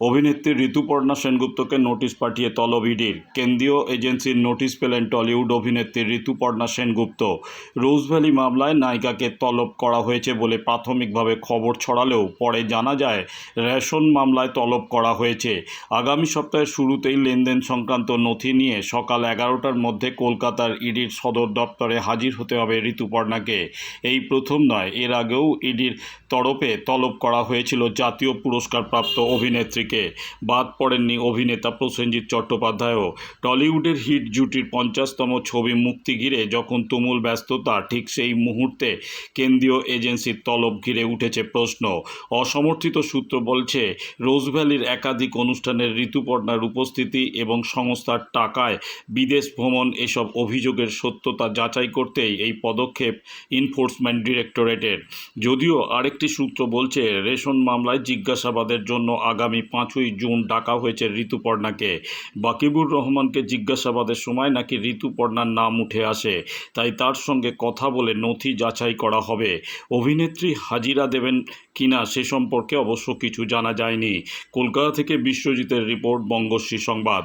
অভিনেত্রী ঋতুপর্ণা সেনগুপ্তকে নোটিশ পাঠিয়ে তলব ইডির কেন্দ্রীয় এজেন্সির নোটিশ পেলেন টলিউড অভিনেত্রী ঋতুপর্ণা সেনগুপ্ত। রোজভ্যালি মামলায় নায়িকাকে তলব করা হয়েছে বলে প্রাথমিকভাবে খবর ছড়ালেও পরে জানা যায়, রেশন মামলায় তলব করা হয়েছে। আগামী সপ্তাহের শুরুতেই লেনদেন সংক্রান্ত নথি নিয়ে সকাল এগারোটার মধ্যে কলকাতার ইডির সদর দপ্তরে হাজির হতে হবে ঋতুপর্ণাকে। এই প্রথম নয়, এর আগেও ইডির তরফে তলব করা হয়েছিল জাতীয় পুরস্কারপ্রাপ্ত অভিনেত্রীকে বাদ পড়েননি অভিনেতা প্রসেনজিৎ চট্টোপাধ্যায়ও। টলিউডের হিট জুটির পঞ্চাশতম ছবি মুক্তি ঘিরে যখন তুমুল ব্যস্ততা, ঠিক সেই মুহূর্তে কেন্দ্রীয় এজেন্সির তলব ঘিরে উঠেছে প্রশ্ন। অসমর্থিত সূত্র বলছে, রোজভ্যালির একাধিক অনুষ্ঠানের ঋতুপর্ণার উপস্থিতি এবং সংস্থার টাকায় বিদেশ ভ্রমণ এসব অভিযোগের সত্যতা যাচাই করতেই এই পদক্ষেপ ইনফোর্সমেন্ট ডিরেক্টরেটের। যদিও আরেকটি সূত্র বলছে, রেশন মামলায় জিজ্ঞাসাবাদের জন্য আগামী পাঁচই জুন ডাকা হয়েছে ঋতুপর্ণাকে বাকিবুর রহমানকে জিজ্ঞাসাবাদের সময় নাকি ঋতুপর্ণার নাম উঠে আসে, তাই তার সঙ্গে কথা বলে নথি যাচাই করা হবে। অভিনেত্রী হাজিরা দেবেন কিনা সে সম্পর্কে অবশ্য কিছু জানা যায়নি। কলকাতা থেকে বিশ্বজিতের রিপোর্ট, বঙ্গশ্রী সংবাদ।